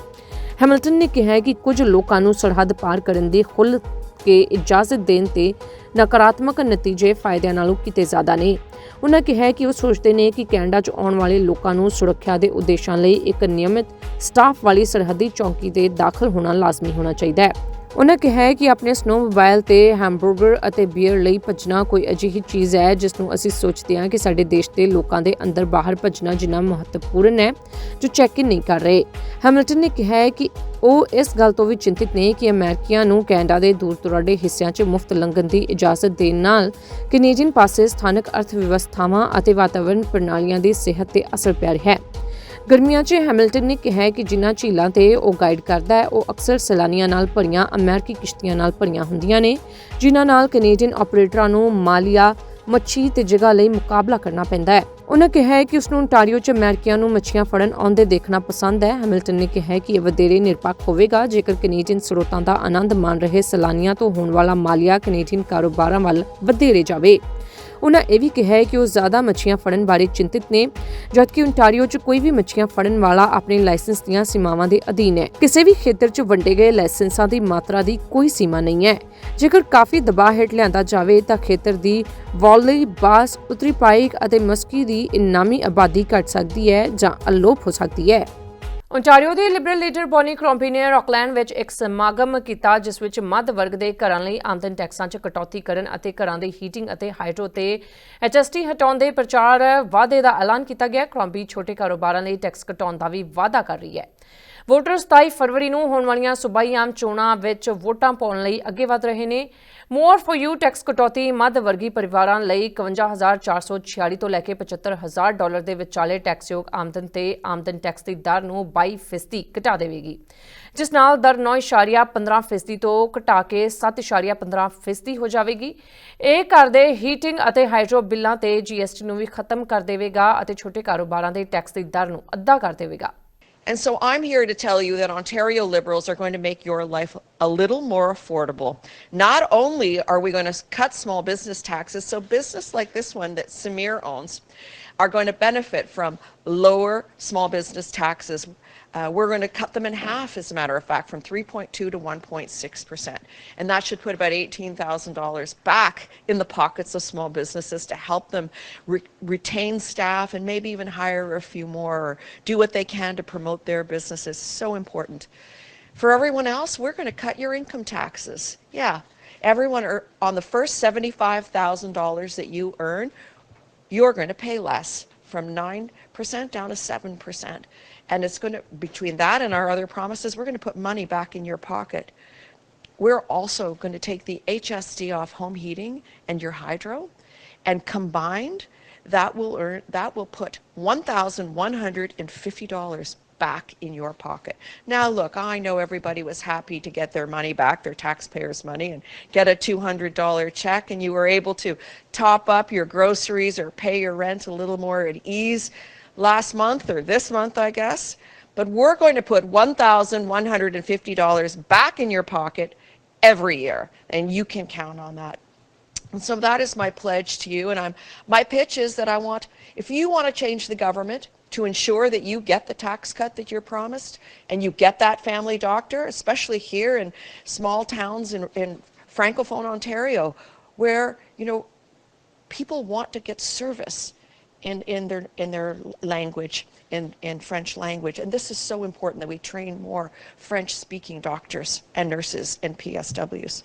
ਹੈਮਿਲਟਨ ਨੇ ਕਿਹਾ ਕਿ ਕੁਝ ਲੋਕਾਂ ਨੂੰ ਸਰਹੱਦ ਪਾਰ ਕਰਨ ਦੀ ਖੁੱਲ੍ਹ ਕੇ ਇਜਾਜ਼ਤ ਦੇਣ ਤੇ ਨਕਾਰਾਤਮਕ ਨਤੀਜੇ ਫਾਇਦਿਆਂ ਨਾਲੋਂ ਕਿਤੇ ਜ਼ਿਆਦਾ ਨੇ। ਉਹਨਾਂ ਕਿਹਾ ਕਿ ਉਹ ਸੋਚਦੇ ਨੇ ਕਿ ਕੈਨੇਡਾ 'ਚ ਆਉਣ ਵਾਲੇ ਲੋਕਾਂ ਨੂੰ ਸੁਰੱਖਿਆ ਦੇ ਉਦੇਸ਼ਾਂ ਲਈ ਇੱਕ ਨਿਯਮਿਤ ਸਟਾਫ ਵਾਲੀ ਸਰਹੱਦੀ ਚੌਂਕੀ ਤੇ ਦਾਖਲ ਹੋਣਾ ਲਾਜ਼ਮੀ ਹੋਣਾ ਚਾਹੀਦਾ ਹੈ। ਉਹਨਾਂ ਕਿਹਾ ਕਿ ਆਪਣੇ ਸਨੋਮੋਬਾਈਲ ਤੇ ਹੈਮਬਰਗਰ ਅਤੇ ਬੀਅਰ ਲਈ ਭੱਜਣਾ ਕੋਈ ਅਜਿਹੀ ਚੀਜ਼ ਹੈ, ਜਿਸ ਨੂੰ ਅਸੀਂ ਸੋਚਦੇ ਹਾਂ ਕਿ ਸਾਡੇ ਦੇਸ਼ ਦੇ ਲੋਕਾਂ ਦੇ ਅੰਦਰ ਬਾਹਰ ਭੱਜਣਾ ਜਿੰਨਾ ਮਹੱਤਵਪੂਰਨ ਹੈ, ਜੋ ਚੈੱਕ ਇਨ ਨਹੀਂ ਕਰ ਰਹੇ। ਹੈਮਿਲਟਨ ਨੇ ਕਿਹਾ ਕਿ ਉਹ ਇਸ ਗੱਲ ਤੋਂ ਵੀ ਚਿੰਤਿਤ ਨੇ ਕਿ ਅਮਰੀਕੀਆਂ ਨੂੰ ਕੈਨੇਡਾ ਦੇ ਦੂਰ ਦੁਰਾਡੇ ਹਿੱਸਿਆਂ 'ਚ ਮੁਫਤ ਲੰਘਣ ਦੀ ਇਜਾਜ਼ਤ ਦੇਣ ਨਾਲ ਕੈਨੇਡੀਅਨ ਪਾਸੇ ਸਥਾਨਕ ਅਰਥ ਵਿਵਸਥਾਵਾਂ ਅਤੇ ਵਾਤਾਵਰਣ ਪ੍ਰਣਾਲੀਆਂ ਦੀ ਸਿਹਤ ਤੇ ਅਸਰ ਪੈ ਰਿਹਾ ਹੈ। ਗਰਮੀਆਂ 'ਚ ਹੈਮਿਲਟਨ ਨੇ ਕਿਹਾ ਕਿ ਜਿਨ੍ਹਾਂ ਝੀਲਾਂ ਤੇ ਉਹ ਗਾਈਡ ਕਰਦਾ ਹੈ, ਉਹ ਅਕਸਰ ਸੈਲਾਨੀਆਂ ਨਾਲ ਭਰੀਆਂ, ਅਮਰੀਕੀ ਕਿਸ਼ਤੀਆਂ ਨਾਲ ਭਰੀਆਂ ਹੁੰਦੀਆਂ ਨੇ, ਜਿਨ੍ਹਾਂ ਨਾਲ ਕੈਨੇਡੀਅਨ ਆਪਰੇਟਰਾਂ ਨੂੰ ਮਾਲੀਆ, ਮੱਛੀ ਤੇ ਜਗ੍ਹਾ ਲਈ ਮੁਕਾਬਲਾ ਕਰਨਾ ਪੈਂਦਾ ਹੈ। ਉਹਨਾਂ ਕਿਹਾ ਹੈ ਕਿ ਉਸ ਨੂੰ ontario 'ਚ ਅਮਰੀਕੀਆਂ ਨੂੰ ਮੱਛੀਆਂ ਫੜਨ ਆਉਂਦੇ ਦੇਖਣਾ ਪਸੰਦ ਹੈ। ਹੈਮਿਲਟਨ ਨੇ ਕਿਹਾ ਕਿ ਇਹ ਵਧੇਰੇ ਨਿਰਪੱਖ ਹੋਵੇਗਾ। ਜੇਕਰ ਕੈਨੇਡੀਅਨ ਸਰੋਤਾਂ ਦਾ ਆਨੰਦ ਮਾਣ ਰਹੇ ਸੈਲਾਨੀਆਂ, ਤੋਂ ਹੋਣ ਵਾਲਾ ਮਾਲੀਆ ਕੈਨੇਡੀਅਨ ਕਾਰੋਬਾਰਾਂ ਵੱਲ ਵਧੇਰੇ ਜਾਵੇ। ਉਹਨਾਂ ਇਹ ਵੀ ਕਿਹਾ ਹੈ ਕਿ ਉਹ ਜ਼ਿਆਦਾ ਮੱਛੀਆਂ ਫੜਨ ਬਾਰੇ ਚਿੰਤਿਤ ਨੇ, ਜਦਕਿ ontario 'ਚ ਕੋਈ ਵੀ ਮੱਛੀਆਂ ਫੜਨ ਵਾਲਾ ਆਪਣੇ ਲਾਇਸੈਂਸ ਦੀਆਂ ਸੀਮਾਵਾਂ ਦੇ ਅਧੀਨ ਹੈ। ਕਿਸੇ ਵੀ ਖੇਤਰ 'ਚ ਵੰਡੇ ਗਏ ਲਾਇਸੈਂਸਾਂ ਦੀ ਮਾਤਰਾ ਦੀ ਕੋਈ ਸੀਮਾ ਨਹੀਂ ਹੈ। ਜੇਕਰ ਕਾਫੀ ਦਬਾਅ ਹੇਠ ਲਿਆਂਦਾ ਜਾਵੇ, ਤਾਂ ਖੇਤਰ ਦੀ ਵਾਲੀ, ਬਾਸ, ਉੱਤਰੀ ਪਾਈਕ ਅਤੇ ਮਸਕੀ ਦੀ ਇਨਾਮੀ ਆਬਾਦੀ ਘਟ ਸਕਦੀ ਹੈ ਜਾਂ ਅਲੋਪ ਹੋ ਸਕਦੀ ਹੈ। ਓਨਟਾਰੀਓ ਦੇ ਲਿਬਰਲ ਲੀਡਰ ਬੋਨੀ ਕ੍ਰੋਂਪੀ ਨੇ ਰੌਕਲੈਂਡ ਵਿੱਚ ਇੱਕ ਸਮਾਗਮ ਕੀਤਾ, ਜਿਸ ਵਿੱਚ ਮੱਧ ਵਰਗ ਦੇ ਘਰਾਂ ਲਈ ਆਮਦਨ ਟੈਕਸਾਂ 'ਚ ਕਟੌਤੀ ਕਰਨ ਅਤੇ ਘਰਾਂ ਦੀ ਹੀਟਿੰਗ ਅਤੇ ਹਾਈਡਰੋ ਤੇ ਐਚਐਸਟੀ ਹਟਾਉਣ ਦੇ ਪ੍ਰਚਾਰ ਵਾਅਦੇ ਦਾ ਐਲਾਨ ਕੀਤਾ ਗਿਆ। ਕ੍ਰੋਂਪੀ ਛੋਟੇ ਕਾਰੋਬਾਰਾਂ ਲਈ ਟੈਕਸ ਘਟਾਉਣ ਦਾ ਵੀ ਵਾਅਦਾ ਕਰ ਰਹੀ ਹੈ। ਵੋਟਰ 27 ਫਰਵਰੀ ਨੂੰ ਹੋਣ ਵਾਲੀਆਂ ਸੂਬਾਈ ਆਮ ਚੋਣਾਂ ਵਿੱਚ ਵੋਟਾਂ ਪਾਉਣ ਲਈ ਅੱਗੇ ਵਧ ਰਹੇ ਨੇ। ਮੋਰ ਫॉर ਯੂ ਟੈਕਸ ਕਟੌਤੀ ਮੱਧ ਵਰਗੀ ਪਰਿਵਾਰਾਂ ਲਈ 51446 ਤੋਂ ਲੈ ਕੇ 75000 ਡਾਲਰ ਦੇ ਵਿਚਾਲੇ ਟੈਕਸਯੋਗ ਆਮਦਨ ਤੇ ਆਮਦਨ ਟੈਕਸ ਦੀ ਦਰ ਨੂੰ 22% ਘਟਾ ਦੇਵੇਗੀ ਜਿਸ ਨਾਲ ਦਰ 9.15% ਤੋਂ ਘਟਾ ਕੇ 7.15% ਹੋ ਜਾਵੇਗੀ ਇਹ ਘਰ ਦੇ ਹੀਟਿੰਗ ਅਤੇ ਹਾਈਡਰੋ ਬਿੱਲਾਂ ਤੇ ਜੀਐਸਟੀ ਨੂੰ ਵੀ ਖਤਮ ਕਰ ਦੇਵੇਗਾ ਅਤੇ ਛੋਟੇ ਕਾਰੋਬਾਰਾਂ ਦੇ ਟੈਕਸ ਦੀ ਦਰ ਨੂੰ ਅੱਧਾ ਕਰ ਦੇਵੇਗਾ And so I'm here to tell you that Ontario Liberals are going to make your life a little more affordable. Not only are we going to cut small business taxes, so business like this one that Samir owns are going to benefit from lower small business taxes. Uh, we're going to cut them in half, as a matter of fact, from 3.2 to 1.6%. And that should put about $18,000 back in the pockets of small businesses to help them re- retain staff and maybe even hire a few more or do what they can to promote their businesses. So important. For everyone else, we're going to cut your income taxes. Yeah. Everyone er- on the first $75,000 that you earn, you're going to pay less from 9% down to 7%. And it's going to, between that and our other promises, we're going to put money back in your pocket. We're also going to take the HSD off home heating and your hydro, and combined, that will earn that will put $1,150 back in your pocket. Now, look, I know everybody was happy to get their money back, their taxpayers' money, and get a $200 check, and you were able to top up your groceries or pay your rent a little more at ease last month or this month, I guess. But we're going to put $1,150 back in your pocket every year, and you can count on that. And so that is my pledge to you. And I'm, my pitch is that I want, if you want to change the government to ensure that you get the tax cut that you're promised and you get that family doctor, especially here in small towns in, in Francophone Ontario, where, you know, people want to get service in, in their in their language in, in French language. And this is so important that we train more French speaking doctors and nurses and PSWs.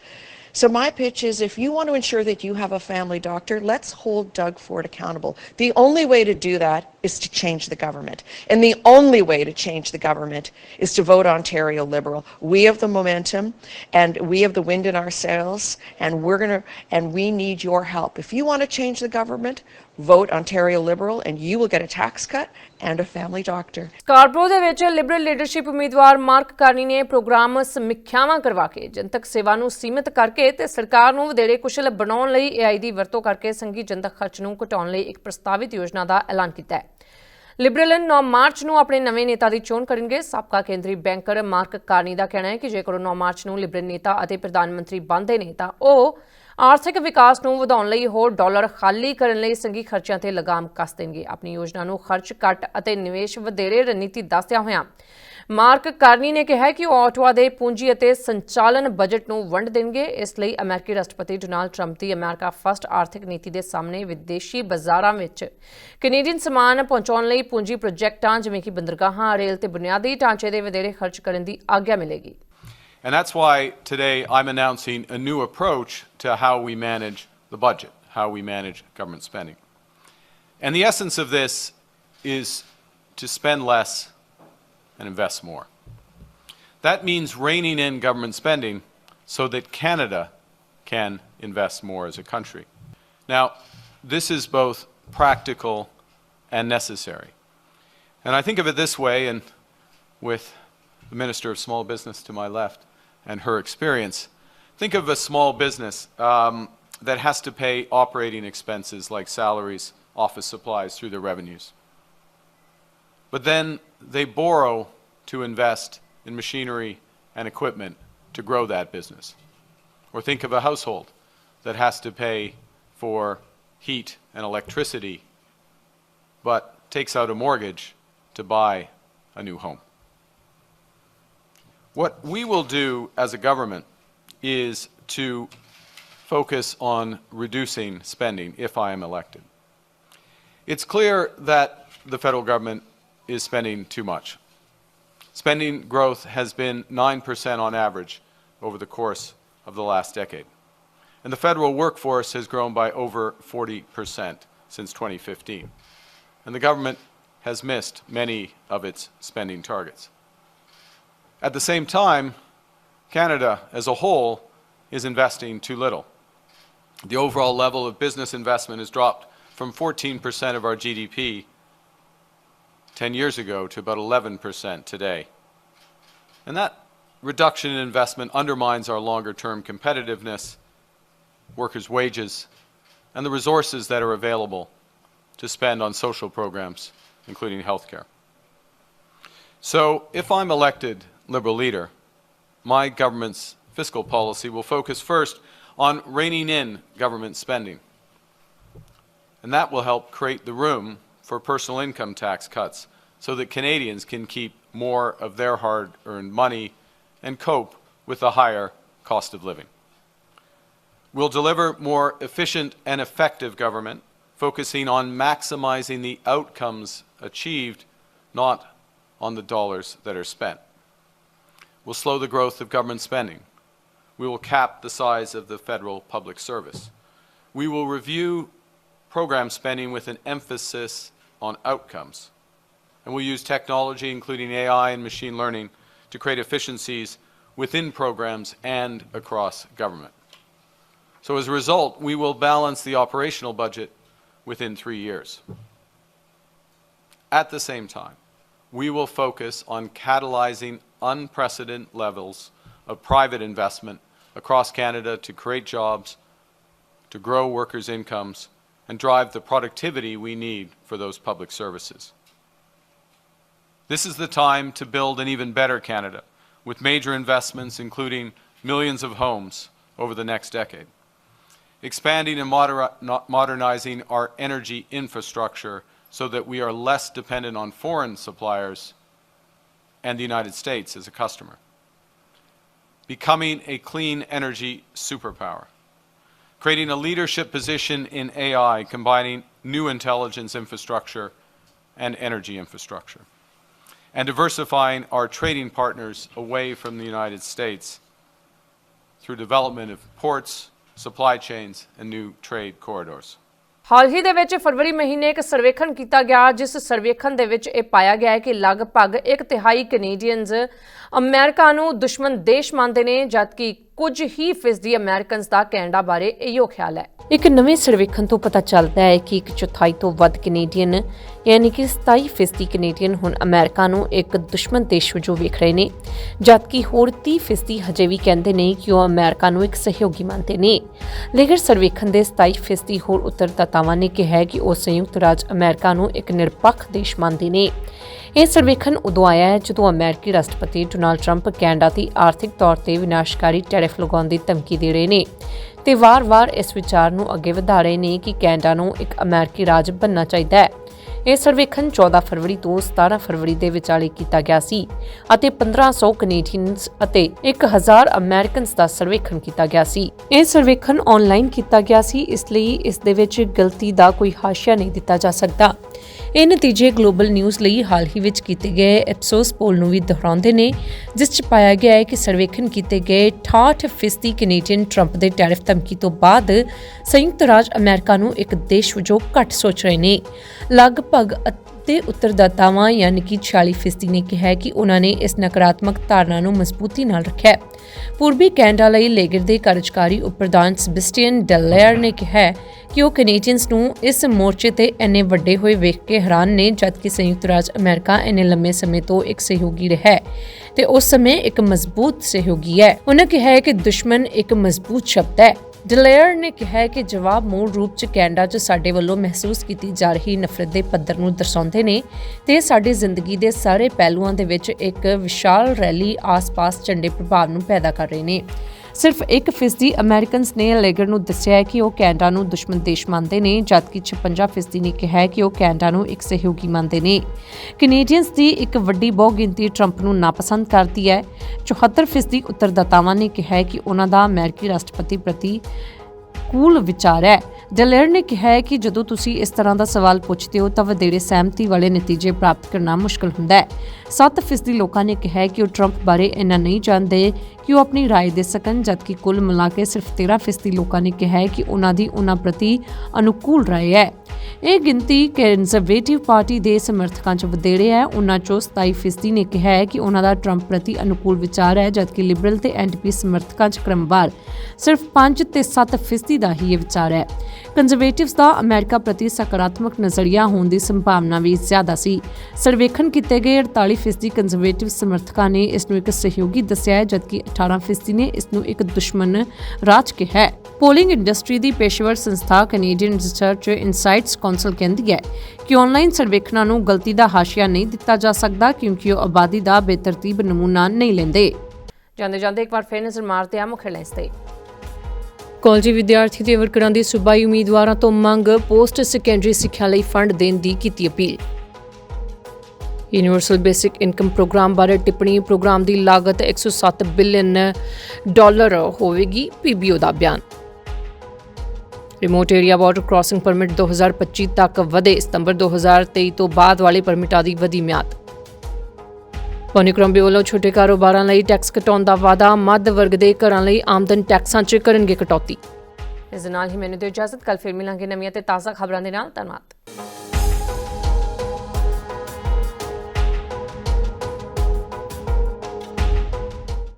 So my pitch is if you want to ensure that you have a family doctor, let's hold Doug Ford accountable. The only way to do that is to change the government. And the only way to change the government is to vote Ontario Liberal. We have the momentum and we have the wind in our sails and we're going to and we need your help. If you want to change the government, vote Ontario Liberal and you will get a tax cut and a family doctor. Scarborough ਦੇ ਵਿੱਚ liberal leadership ਉਮੀਦਵਾਰ Mark Carney ਨੇ program ਸਮੀਖਿਆਵਾਂ ਕਰਵਾ ਕੇ, ਜਨਤਕ ਸੇਵਾ ਨੂੰ ਸੀਮਿਤ ਕਰਕੇ ਤੇ ਸਰਕਾਰ ਨੂੰ ਵਧੇਰੇ ਕੁਸ਼ਲ ਬਣਾਉਣ ਲਈ AI ਦੀ ਵਰਤੋਂ ਕਰਕੇ ਸੰਘੀ ਜਨਤਕ ਖਰਚ ਨੂੰ ਘਟਾਉਣ ਲਈ ਇੱਕ ਪ੍ਰਸਤਾਵਿਤ ਯੋਜਨਾ ਦਾ ਐਲਾਨ ਕੀਤਾ ਹੈ ਲਿਬਰਲ 9 ਮਾਰਚ ਨੂੰ ਆਪਣੇ ਨਵੇਂ ਨੇਤਾ ਦੀ ਚੋਣ ਕਰਨਗੇ ਸਾਬਕਾ ਕੇਂਦਰੀ ਬੈਂਕਰ ਮਾਰਕ ਕਾਰਨੀ ਦਾ ਕਹਿਣਾ ਹੈ ਕਿ ਜੇਕਰ ਉਹ 9 ਮਾਰਚ ਨੂੰ ਲਿਬਰਲ ਨੇਤਾ ਅਤੇ ਪ੍ਰਧਾਨ ਮੰਤਰੀ ਬਣਦੇ ਨੇ ਤਾਂ ਉਹ ਆਰਥਿਕ ਵਿਕਾਸ ਨੂੰ ਵਧਾਉਣ ਲਈ ਹੋਰ ਡਾਲਰ ਖਾਲੀ ਕਰਨ ਲਈ ਸੰਘੀ ਖਰਚਿਆਂ ਤੇ ਲਗਾਮ ਕੱਸ ਦੇਣਗੇ। ਆਪਣੀ ਯੋਜਨਾ ਨੂੰ ਖਰਚ ਘੱਟ ਅਤੇ ਨਿਵੇਸ਼ ਵਧੇਰੇ ਰਣਨੀਤੀ ਦੱਸਦਿਆਂ ਹੋਇਆ ਮਾਰਕ ਕਾਰਨੀ ਨੇ ਕਿਹਾ ਕਿ ਉਹ ਆਟਵਾ ਦੇ ਪੂੰਜੀ ਅਤੇ ਸੰਚਾਲਨ ਬਜਟ ਨੂੰ ਵੰਡ ਦੇਣਗੇ। ਇਸ ਲਈ ਅਮਰੀਕੀ ਰਾਸ਼ਟਰਪਤੀ ਡੋਨਾਲਡ ਟਰੰਪ ਦੀ ਅਮਰੀਕਾ ਫਸਟ ਆਰਥਿਕ ਨੀਤੀ ਦੇ ਸਾਹਮਣੇ ਵਿਦੇਸ਼ੀ ਬਾਜ਼ਾਰਾਂ ਵਿੱਚ ਕੈਨੇਡੀਅਨ ਸਮਾਨ ਪਹੁੰਚਾਉਣ ਲਈ ਪੂੰਜੀ ਪ੍ਰੋਜੈਕਟਾਂ ਜਿਵੇਂ ਕਿ ਬੰਦਰਗਾਹਾਂ, ਰੇਲ ਤੇ ਬੁਨਿਆਦੀ ਢਾਂਚੇ ਦੇ ਵਧੇਰੇ ਖਰਚ ਕਰਨ ਦੀ ਆਗਿਆ ਮਿਲੇਗੀ। And that's why today I'm announcing a new approach to how we manage the budget, how we manage government spending. And the essence of this is to spend less and invest more. That means reining in government spending so that Canada can invest more as a country. Now, this is both practical and necessary. And I think of it this way, and with the Minister of Small Business to my left and her experience, think of a small business um, that has to pay operating expenses like salaries, office supplies through their revenues. But then they borrow to invest in machinery and equipment to grow that business. Or think of a household that has to pay for heat and electricity, but takes out a mortgage to buy a new home. What we will do as a government is to focus on reducing spending if I am elected. It's clear that the federal government is spending too much. Spending growth has been 9% on average over the course of the last decade. And the federal workforce has grown by over 40% since 2015. And the government has missed many of its spending targets. At the same time, Canada as a whole is investing too little. The overall level of business investment has dropped from 14% of our GDP 10 years ago to about 11% today. And that reduction in investment undermines our longer term competitiveness, workers' wages, and the resources that are available to spend on social programs, including healthcare. So, if I'm elected Liberal leader, my government's fiscal policy will focus first on reining in government spending. And that will help create the room for personal income tax cuts so that Canadians can keep more of their hard earned money and cope with the higher cost of living. We'll deliver more efficient and effective government, focusing on maximizing the outcomes achieved, not on the dollars that are spent. We'll slow the growth of government spending. We will cap the size of the federal public service. We will review program spending with an emphasis on outcomes. And we'll use technology, including AI and machine learning, to create efficiencies within programs and across government. So as a result, we will balance the operational budget within three years. At the same time, we will focus on catalyzing unprecedented levels of private investment across Canada to create jobs, to grow workers' incomes, and drive the productivity we need for those public services. This is the time to build an even better Canada with major investments, including millions of homes over the next decade. expanding and moder- modernizing our energy infrastructure so that we are less dependent on foreign suppliers and the United States as a customer. Becoming a clean energy superpower. Creating a leadership position in AI, combining new intelligence infrastructure and energy infrastructure. And diversifying our trading partners away from the United States through development of ports, supply chains, and new trade corridors. ਹਾਲ ਹੀ ਦੇ ਵਿੱਚ ਫਰਵਰੀ ਮਹੀਨੇ ਇੱਕ ਸਰਵੇਖਣ ਕੀਤਾ ਗਿਆ, ਜਿਸ ਸਰਵੇਖਣ ਦੇ ਵਿੱਚ ਇਹ ਪਾਇਆ ਗਿਆ ਹੈ ਕਿ ਲਗਭਗ ਇੱਕ ਤਿਹਾਈ ਕੈਨੇਡੀਅਨਸ ਅਮਰੀਕਾ ਨੂੰ ਦੁਸ਼ਮਣ ਦੇਸ਼ ਮੰਨਦੇ ਨੇ, ਜਦਕਿ ਕੁਝ ਹੀ ਫੀਸਦੀ ਅਮਰੀਕਨਸ ਦਾ ਕੈਨੇਡਾ ਬਾਰੇ ਇਹੋ ਖਿਆਲ ਹੈ। ਇੱਕ ਨਵੇਂ ਸਰਵੇਖਣ ਤੋਂ ਪਤਾ ਚੱਲਦਾ ਹੈ ਕਿ ਇੱਕ ਚੌਥਾਈ ਤੋਂ ਵੱਧ ਕੈਨੇਡੀਅਨ, ਯਾਨੀ ਕਿ 27 ਫੀਸਦੀ ਕੈਨੇਡੀਅਨ ਹੁਣ ਅਮਰੀਕਾ ਨੂੰ ਇੱਕ ਦੁਸ਼ਮਣ ਦੇਸ਼ ਵਜੋਂ ਵੇਖ ਰਹੇ ਨੇ, ਜਦਕਿ ਹੋਰ 30 ਫੀਸਦੀ ਹਜੇ ਵੀ ਕਹਿੰਦੇ ਨੇ ਕਿ ਉਹ ਅਮਰੀਕਾ ਨੂੰ ਇੱਕ ਸਹਿਯੋਗੀ ਮੰਨਦੇ ਨੇ। ਲੇਕਿਨ ਸਰਵੇਖਣ ਦੇ 27 ਫੀਸਦੀ ਹੋਰ ਉੱਤਰਦਾਤਾਵਾਂ ਨੇ ਕਿਹਾ ਕਿ ਉਹ ਸੰਯੁਕਤ ਰਾਜ ਅਮਰੀਕਾ ਨੂੰ ਇੱਕ ਨਿਰਪੱਖ ਦੇਸ਼ ਮੰਨਦੇ ਨੇ। ਇਹ ਸਰਵੇਖਣ ਉਦੋਂ ਆਇਆ ਹੈ ਜਦੋਂ ਅਮਰੀਕੀ ਰਾਸ਼ਟਰਪਤੀ ਡੋਨਾਲਡ ਟਰੰਪ ਕੈਨੇਡਾ ਦੀ ਆਰਥਿਕ ਤੌਰ ਤੇ ਵਿਨਾਸ਼ਕਾਰੀ ਟੈਰਿਫ ਲਗਾਉਣ ਦੀ ਧਮਕੀ ਦੇ ਰਹੇ ਨੇ ਤੇ ਵਾਰ-ਵਾਰ ਇਸ ਵਿਚਾਰ ਨੂੰ ਅੱਗੇ ਵਧਾ ਰਹੇ ਨੇ ਕਿ ਕੈਨੇਡਾ ਨੂੰ ਇੱਕ ਅਮਰੀਕੀ ਰਾਜ ਬਣਨਾ ਚਾਹੀਦਾ ਹੈ। ਇਹ ਸਰਵੇਖਣ 14 ਫਰਵਰੀ ਤੋਂ 17 ਫਰਵਰੀ ਦੇ ਵਿਚਾਲੇ ਕੀਤਾ ਗਿਆ ਸੀ ਅਤੇ 1500 ਕੈਨੇਡੀਅਨਸ ਅਤੇ 1000 ਅਮਰੀਕਨਸ ਦਾ ਸਰਵੇਖਣ ਕੀਤਾ ਗਿਆ ਸੀ। ਇਹ ਸਰਵੇਖਣ ਆਨਲਾਈਨ ਕੀਤਾ ਗਿਆ ਸੀ, ਇਸ ਲਈ ਇਸ ਦੇ ਵਿੱਚ ਗਲਤੀ ਦਾ ਕੋਈ ਹਾਸ਼ੀਆ ਨਹੀਂ ਦਿੱਤਾ ਜਾ ਸਕਦਾ। ਇਹ ਨਤੀਜੇ ਗਲੋਬਲ ਨਿਊਜ਼ ਲਈ ਹਾਲ ਹੀ ਵਿੱਚ ਕੀਤੇ ਗਏ ਐਪਸੋਸ ਪੋਲ ਨੂੰ ਵੀ ਦੁਹਰਾਉਂਦੇ ਨੇ, ਜਿਸ 'ਚ ਪਾਇਆ ਗਿਆ ਹੈ ਕਿ ਸਰਵੇਖਣ ਕੀਤੇ ਗਏ 68% ਫੀਸਦੀ ਕੈਨੇਡੀਅਨ ਟਰੰਪ ਦੇ ਟੈਰਿਫ ਧਮਕੀ ਤੋਂ ਬਾਅਦ ਸੰਯੁਕਤ ਰਾਜ ਅਮਰੀਕਾ ਨੂੰ ਇੱਕ ਦੇਸ਼ ਵਜੋਂ ਘੱਟ ਸੋਚ ਰਹੇ ਨੇ। ਲਗਭਗ ਅੱਧੇ ਉੱਤਰਦਾਤਾਵਾਂ ਯਾਨੀ ਕਿ 46% ਨੇ ਕਿਹਾ ਕਿ ਉਹਨਾਂ ਨੇ ਇਸ ਨਕਾਰਾਤਮਕ ਧਾਰਨਾ ਨੂੰ ਮਜ਼ਬੂਤੀ ਨਾਲ ਰੱਖਿਆ ਪੂਰਬੀ ਕੈਨੇਡਾ ਲਈ ਲੇਗਰ ਦੇ ਕਾਰਜਕਾਰੀ ਉਪ ਪ੍ਰਧਾਨ ਸਬਸਟੀਅਨ ਨੇ ਕਿਹਾ ਕਿ ਉਹ ਕੈਨੇਡੀਅਨਸ ਨੂੰ ਇਸ ਮੋਰਚੇ ਤੇ ਇੰਨੇ ਵੱਡੇ ਹੋਏ ਵੇਖ ਕੇ ਹੈਰਾਨ ਨੇ ਜਦਕਿ ਸੰਯੁਕਤ ਰਾਜ ਅਮਰੀਕਾ ਇੰਨੇ ਲੰਮੇ ਸਮੇਂ ਤੋਂ ਇੱਕ ਸਹਿਯੋਗੀ ਰਿਹਾ ਤੇ ਉਸ ਸਮੇਂ ਇੱਕ ਮਜ਼ਬੂਤ ਸਹਿਯੋਗੀ ਹੈ। ਉਹਨਾਂ ਕਿਹਾ ਹੈ ਕਿ ਦੁਸ਼ਮਣ ਇੱਕ ਮਜ਼ਬੂਤ ਸ਼ਬਦ ਹੈ। ਡਲੇਅਰ ਨੇ ਕਿਹਾ ਕਿ ਜਵਾਬ ਮੂਲ ਰੂਪ 'ਚ ਕੈਨੇਡਾ 'ਚ ਸਾਡੇ ਵੱਲੋਂ ਮਹਿਸੂਸ ਕੀਤੀ ਜਾ ਰਹੀ ਨਫ਼ਰਤ ਦੇ ਪੱਧਰ ਨੂੰ ਦਰਸਾਉਂਦੇ ਨੇ ਤੇ ਸਾਡੀ ਜ਼ਿੰਦਗੀ ਦੇ ਸਾਰੇ ਪਹਿਲੂਆਂ ਦੇ ਵਿੱਚ ਇੱਕ ਵਿਸ਼ਾਲ ਰੈਲੀ ਆਸ-ਪਾਸ ਝੰਡੇ ਪ੍ਰਭਾਵ ਨੂੰ ਪੈਦਾ ਕਰ ਰਹੇ ਨੇ। ਸਿਰਫ 1% ਅਮਰੀਕਨਸ ਨੇ ਲੇਗਰ ਨੂੰ ਦੱਸਿਆ ਹੈ ਕਿ ਉਹ ਕੈਨੇਡਾ ਨੂੰ ਦੁਸ਼ਮਣ ਦੇਸ਼ ਮੰਨਦੇ ਨੇ, ਜਦਕਿ 56% ਨੇ ਕਿਹਾ ਹੈ ਕਿ ਉਹ ਕੈਨੇਡਾ ਨੂੰ ਇੱਕ ਸਹਿਯੋਗੀ ਮੰਨਦੇ ਨੇ। ਕੈਨੇਡੀਅਨਸ ਦੀ ਇੱਕ ਵੱਡੀ ਬਹੁ ਗਿਣਤੀ ਟਰੰਪ ਨੂੰ ਨਾਪਸੰਦ ਕਰਦੀ ਹੈ। 74% ਉੱਤਰਦਾਤਾਵਾਂ ਨੇ ਕਿਹਾ ਹੈ ਕਿ ਉਹਨਾਂ ਦਾ ਅਮਰੀਕੀ ਰਾਸ਼ਟਰਪਤੀ ਪ੍ਰਤੀ ਕੂਲ ਵਿਚਾਰ ਹੈ। ਡਲੇਰ ਨੇ ਕਿਹਾ ਹੈ ਕਿ ਜਦੋਂ ਤੁਸੀਂ ਇਸ ਤਰ੍ਹਾਂ ਦਾ ਸਵਾਲ ਪੁੱਛਦੇ ਹੋ, ਤਾਂ ਵਧੇਰੇ ਸਹਿਮਤੀ ਵਾਲੇ ਨਤੀਜੇ ਪ੍ਰਾਪਤ ਕਰਨਾ ਮੁਸ਼ਕਲ ਹੁੰਦਾ ਹੈ। 7% ਲੋਕਾਂ ਨੇ ਕਿਹਾ ਕਿ ਉਹ ਟਰੰਪ ਬਾਰੇ ਇੰਨਾ ਨਹੀਂ ਜਾਣਦੇ ਕਿ ਉਹ ਆਪਣੀ رائے ਦੇ ਸਕਣ ਜਦਕਿ ਕੁੱਲ ਮਿਲਾ ਕੇ ਸਿਰਫ 13% ਲੋਕਾਂ ਨੇ ਕਿਹਾ ਹੈ ਕਿ ਉਹਨਾਂ ਦੀ ਉਹਨਾਂ ਪ੍ਰਤੀ ਅਨੁਕੂਲ رائے ਹੈ ਇਹ ਗਿਣਤੀ ਕੰਜ਼ਰਵੇਟਿਵ ਪਾਰਟੀ ਦੇ ਸਮਰਥਕਾਂ 'ਚ ਵਧੇਰੇ ਹੈ ਉਹਨਾਂ 'ਚੋਂ 27% ਨੇ ਕਿਹਾ ਹੈ ਕਿ ਉਹਨਾਂ ਦਾ ਟਰੰਪ ਪ੍ਰਤੀ ਅਨੁਕੂਲ ਵਿਚਾਰ ਹੈ ਜਦਕਿ ਲਿਬਰਲ ਤੇ ਐਨਡੀਪੀ ਸਮਰਥਕਾਂ 'ਚ ਕ੍ਰਮਵਾਰ ਸਿਰਫ 5 ਤੇ 7% ਦਾ ਹੀ ਇਹ ਵਿਚਾਰ ਹੈ ਕੰਜ਼ਰਵੇਟਿਵਸ ਦਾ ਅਮਰੀਕਾ ਪ੍ਰਤੀ ਸਕਾਰਾਤਮਕ ਨਜ਼ਰੀਆ ਹੋਣ ਦੀ ਸੰਭਾਵਨਾ ਵੀ ਜ਼ਿਆਦਾ ਸੀ ਸਰਵੇਖਣ ਕੀਤੇ ਗਏ 48% ਕੰਜ਼ਰਵੇਟਿਵ ਸਮਰਥਕਾਂ ਨੇ ਇਸ ਨੂੰ ਇੱਕ ਸਹਿਯੋਗੀ ਦੱਸਿਆ ਹੈ ਜਦਕਿ 18% ਨੇ ਇਸ ਨੂੰ ਇੱਕ ਦੁਸ਼ਮਣ ਰਾਜ ਕਿਹਾ ਹੈ। ਪੋਲਿੰਗ ਇੰਡਸਟਰੀ ਦੀ ਪੇਸ਼ੇਵਰ ਸੰਸਥਾ ਕੈਨੇਡੀਅਨ ਰਿਸਰਚ ਇਨਸਾਈਟਸ ਕਾਉਂਸਲ ਕਹਿੰਦੀ ਹੈ ਕਿ ਆਨਲਾਈਨ ਸਰਵੇਖਣਾਂ ਨੂੰ ਗਲਤੀ ਦਾ ਹਾਸ਼ੀਆ ਨਹੀਂ ਦਿੱਤਾ ਜਾ ਸਕਦਾ ਕਿਉਂਕਿ ਉਹ ਆਬਾਦੀ ਦਾ ਬੇਤਰਤੀਬ ਨਮੂਨਾ ਨਹੀਂ ਲੈਂਦੇ। ਜਾਂਦੇ ਜਾਂਦੇ ਇੱਕ ਵਾਰ ਫੇਰ ਨਜ਼ਰ ਮਾਰਦੇ ਆ ਮੁੱਖ ਹੈਡਲਾਈਨਸ ਤੇ। ਕਾਲਜੀ ਵਿਦਿਆਰਥੀ ਤੇ ਵਰਕਰਾਂ ਦੀ ਸੂਬਾਈ ਉਮੀਦਵਾਰਾਂ ਤੋਂ ਮੰਗ ਪੋਸਟ ਸੈਕੰਡਰੀ ਸਿੱਖਿਆ ਲਈ ਫੰਡ ਦੇਣ ਦੀ ਕੀਤੀ appeal. Universal basic income program ਬਾਰੇ ਟਿੱਪਣੀ, ਪ੍ਰੋਗਰਾਮ ਦੀ ਲਾਗਤ 107 ਬਿਲੀਅਨ ਡਾਲਰ ਹੋਵੇਗੀ ਪੀਬੀਓ ਦਾ ਬਿਆਨ। Remote area border crossing permit 2025 ਤੱਕ ਵਧੇ, ਸਤੰਬਰ 2023 ਤੋਂ ਬਾਅਦ ਵਾਲੇ ਪਰਮਿਟਾਂ ਦੀ ਵਧੀ ਮਿਆਦ। ਪੋਨੀਕ੍ਰੋਮ ਵੱਲੋਂ ਛੋਟੇ ਕਾਰੋਬਾਰਾਂ ਲਈ ਟੈਕਸ ਘਟਾਉਣ ਦਾ ਵਾਅਦਾ, ਮੱਧ ਵਰਗ ਦੇ ਘਰਾਂ ਲਈ ਆਮਦਨ ਟੈਕਸਾਂ 'ਚ ਕਰਨਗੇ ਕਟੌਤੀ। ਇਸ ਨਾਲ ਹੀ ਮੈਨੂੰ ਦਿਓ ਇਜਾਜ਼ਤ ਕੱਲ ਫਿਰ ਮਿਲਾਂਗੇ ਨਵੀਆਂ ਤੇ ਤਾਜ਼ਾ ਖਬਰਾਂ ਦੇ ਨਾਲ, ਧੰਨਵਾਦ।